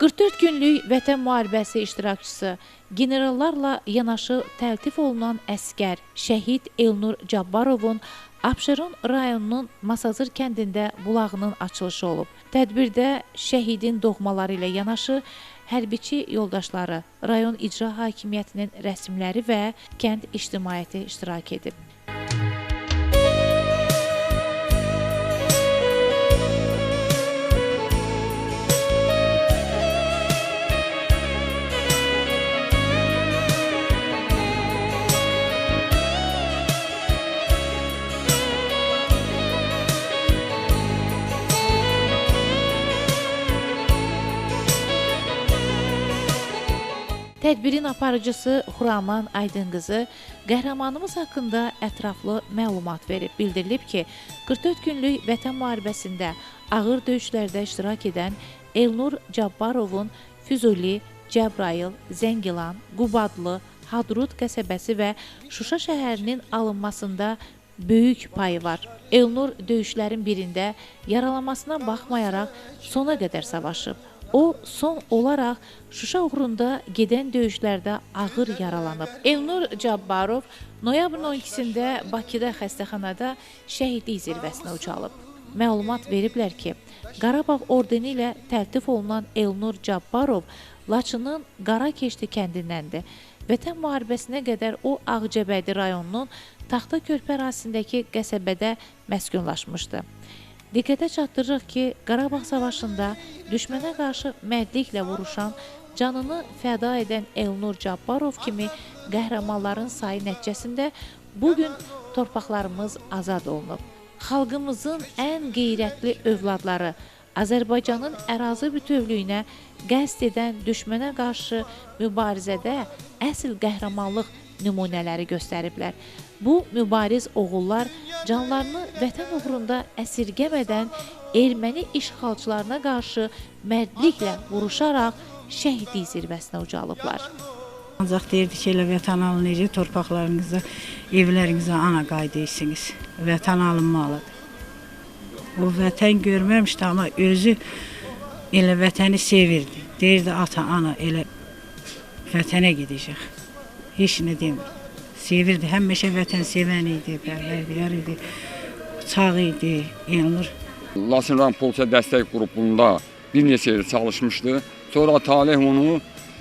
44 günlük Vətən müharibəsi iştirakçısı, generallarla yanaşı təltif olunan əskər şəhid Elnur Cabbarovun Abşeron rayonunun Masazır kəndində bulağının açılışı olub. Tədbirdə şəhidin doğmaları ilə yanaşı hərbiçi yoldaşları, rayon icra hakimiyyətinin rəsmiləri və kənd ictimaiyyəti iştirak edib. Tədbirin aparıcısı Xuraman Aydınqızı qəhrəmanımız haqqında ətraflı məlumat verib. Bildirilib ki, 44 günlük Vətən müharibəsində ağır döyüşlərdə iştirak edən Elnur Cabbarovun Füzuli, Cəbrayıl, Zəngilan, Qubadlı, Hadrut qəsəbəsi və Şuşa şəhərinin alınmasında böyük payı var. Elnur döyüşlərin birində yaralanmasına baxmayaraq sona qədər savaşıb. O son olaraq Şuşa uğrunda gedən döyüşlərdə ağır yaralanıb. Elnur Cabbarov noyabrın 12-sində Bakıda xəstəxanada şəhidlik zirvəsinə ucalıb. Məlumat veriblər ki, Qarabağ ordeni ilə təltif olunan Elnur Cabbarov Laçının Qarakeşdi kəndindəndir. Vətən müharibəsinə qədər o Ağcabədi rayonunun Taxta Körpə ərazisindəki qəsəbədə məskunlaşmışdı. Diqqətə çatdırırıq ki, Qarabağ savaşında düşmənə qarşı mərdliklə vuruşan, canını fəda edən Elnur Cabbarov kimi qəhrəmanların sayı nəticəsində bu gün torpaqlarımız azad olunub. Xalqımızın ən qeyrətli övladları Azərbaycanın ərazi bütövlüyünə qəsd edən düşmənə qarşı mübarizədə əsl qəhrəmanlıq nümunələri göstəriblər. Bu mübariz oğullar canlarını vətən uğrunda əsirgəmədən erməni işğalçılarına qarşı mərdliklə vuruşaraq şəhidlik zirvəsinə ucalıblar. Ancaq deyirdi ki, elə vətən alınacaq, torpaqlarınıza, evlərinizə ana qayıdırsınız. Vətən alınmalıdır. O vətən görməmişdi, amma özü elə vətəni sevirdi. Deyirdi, ata, ana, elə vətənə gedəcək. Demir. Sevirdi, həmişə vətən sevən idi, pərvərdigar idi, sağ idi, Elnur. Laçın Polisiya Dəstək qrupunda bir neçə il çalışmışdı. Sonra Talih onu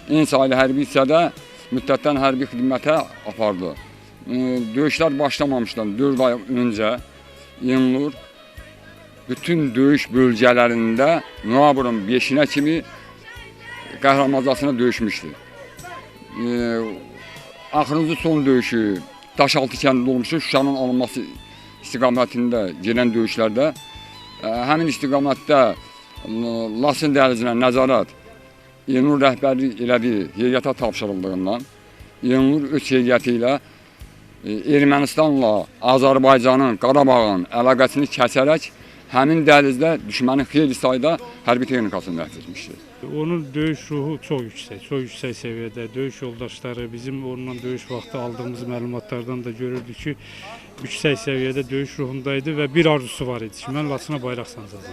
İnsali hərbi hissədə müddətdən hərbi xidmətə apardı. Ee, Döyüşlər başlamamışdan 4 ay öncə Elnur bütün döyüş bölgələrində noyabrın 5-nə kimi qəhrəmancasına döyüşmüşdü. Axırıncı son döyüşü Daşaltı kəndində olmuşdu. Şuşanın alınması istiqamətində gedən döyüşlərdə ə, həmin istiqamətdə ə, Lasın dəhlizinə nəzarət Elnur rəhbərlik elədiyi heyətə tapşırıldığından Elnur öz heyəti ilə e, Ermənistanla Azərbaycanın, Qarabağın əlaqəsini kəsərək həmin dəhlizdə düşmənin xeyli sayda hərbi texnikasını məhv etmişdir. Onun döyüş ruhu çok yüksek, çok yüksek seviyede. Dövüş yoldaşları bizim onunla dövüş vakti aldığımız məlumatlardan da görürdük ki, yüksek seviyede dövüş ruhundaydı ve bir arzusu var idi. Ben Laçına bayraq sancacağım.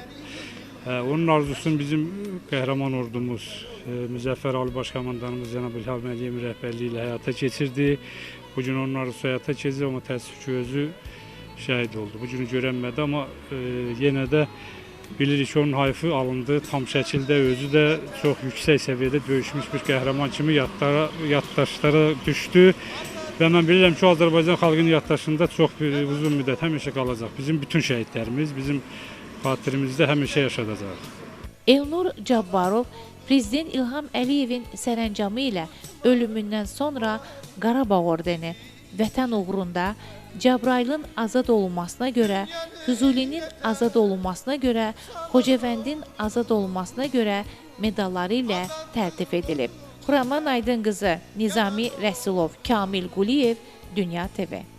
Ee, onun arzusunu bizim qəhrəman ordumuz, e, Müzəffər Ali Başkomandanımız Cənab İlham Əliyevin rəhbərliyi ilə həyata keçirdi. Bu gün onun arzusu həyata keçirdi, amma təəssüf ki, özü şəhid oldu. Bu günü görənmədi, amma e, yenə də bilirik onun hayfı alındı tam şəkildə, özü də çox yüksək səviyyədə döyüşmüş bir qəhrəman kimi yadlara, yaddaşlara düşdü. Və mən bilirəm ki, Azərbaycan xalqının yaddaşında çox bir uzun müddət həmişə qalacaq. Bizim bütün şəhidlərimiz bizim xatirimizdə həmişə yaşadacaq. Elnur Cabbarov Prezident İlham Əliyevin sərəncamı ilə ölümündən sonra Qarabağ ordeni vətən uğrunda Cəbrailin azad olunmasına görə, Füzulinin azad olunmasına görə, Xocavəndin azad olunmasına görə medalları ilə təltif edilib. Xuraman Aydın qızı Nizami Rəsulov, Kamil Quliyev, Dünya TV.